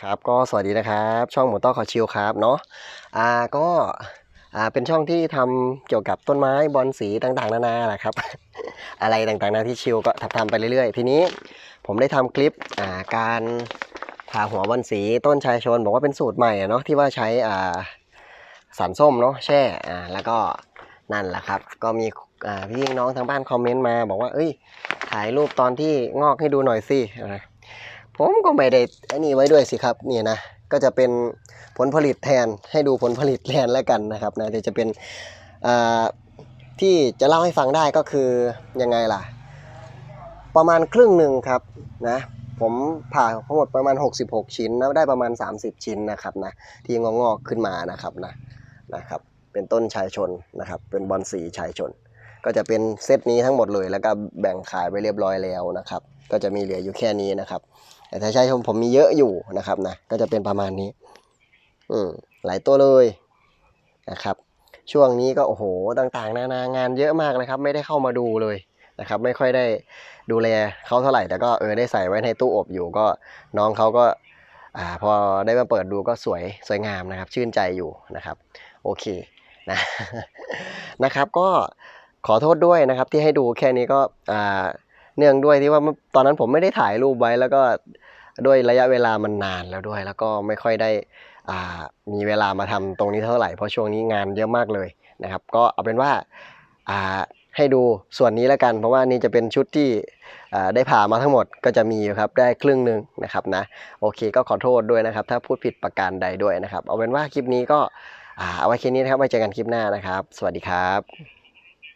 ครับก็สวัสดีนะครับช่องหมูต้อขอชิวครับเนาะอ่าก็อ่าเป็นช่องที่ทำเกี่ยวกับต้นไม้บอลสีต่างๆ นานาแหละครับ อะไรต่างๆนาที่ชิวก็ทำทำไปเรื่อยๆ ทีนี้ผมได้ทำคลิปอ่าการผ่าหัวบอลสีต้นชายชน บอกว่าเป็นสูตรใหม่เนาะที่ว่าใช้อ่าสารส้มเนาะแช่อ่าแล้วก็นั่นแหละครับ ก็มีอ่าพี่น้องทางบ้านคอมเมนต์มา บอกว่าเอ้ยถ่ายรูปตอนที่งอกให้ดูหน่อยสิ ผมก็ไม่ได้อันนี้ไว้ด้วยสิครับนี่นะก็จะเป็นผลผลิตแทนให้ดูผลผลิตแทนแล้วกันนะครับนะเดี๋ยวจะเป็นที่จะเล่าให้ฟังได้ก็คือยังไงล่ะ ประมาณครึ่งหนึ่งครับนะผมผ่าทั้งหมดประมาณ 66 ชิ้นนะได้ประมาณ 30 ชิ้นนะครับนะที่งอกๆขึ้นมานะครับนะนะครับ เป็นต้นชายชนนะครับ เป็นบอนสีชายชน ก็จะเป็นเซตนี้ทั้งหมดเลย แล้วก็แบ่งขายไปเรียบร้อยแล้วนะครับ ก็จะมีเหลืออยู่แค่นี้นะครับ แต่ถ้าใช้ชมผมมีเยอะอยู่นะครับนะก็จะเป็นประมาณนี้ อืมหลายตัวเลยนะครับ ช่วงนี้ก็โอ้โหต่างๆนานางานเยอะมากนะครับ ไม่ได้เข้ามาดูเลยนะครับ ไม่ค่อยได้ดูแลเขาเท่าไหร่แต่ก็เออได้ใส่ไว้ในตู้อบอยู่ก็น้องเขาก็อ่าพอได้มาเปิดดูก็สวยสวยงามนะครับ ชื่นใจอยู่นะครับ โอเคนะนะครับก็ ขอโทษด้วยนะครับ ที่ให้ดูแค่นี้ก็เนื่องด้วยที่ว่าตอนนั้นผมไม่ได้ถ่ายรูปไว้แล้วก็ด้วยระยะเวลามันนานแล้วด้วย แล้วก็ไม่ค่อยได้มีเวลามาทำตรงนี้เท่าไหร่เพราะช่วงนี้งานเยอะมากเลยนะครับ ก็เอาเป็นว่าให้ดูส่วนนี้แล้วกัน เพราะว่านี่จะเป็นชุดที่ได้ผ่ามาทั้งหมดก็จะมีอยู่ครับได้ครึ่งหนึ่งนะครับนะโอเคก็ขอโทษด้วยนะครับ ถ้าพูดผิดประการใดด้วยนะครับ เอาเป็นว่าคลิปนี้ก็เอาไว้แค่นี้นะครับไว้เจอกันคลิปหน้านะครับ สวัสดีครับ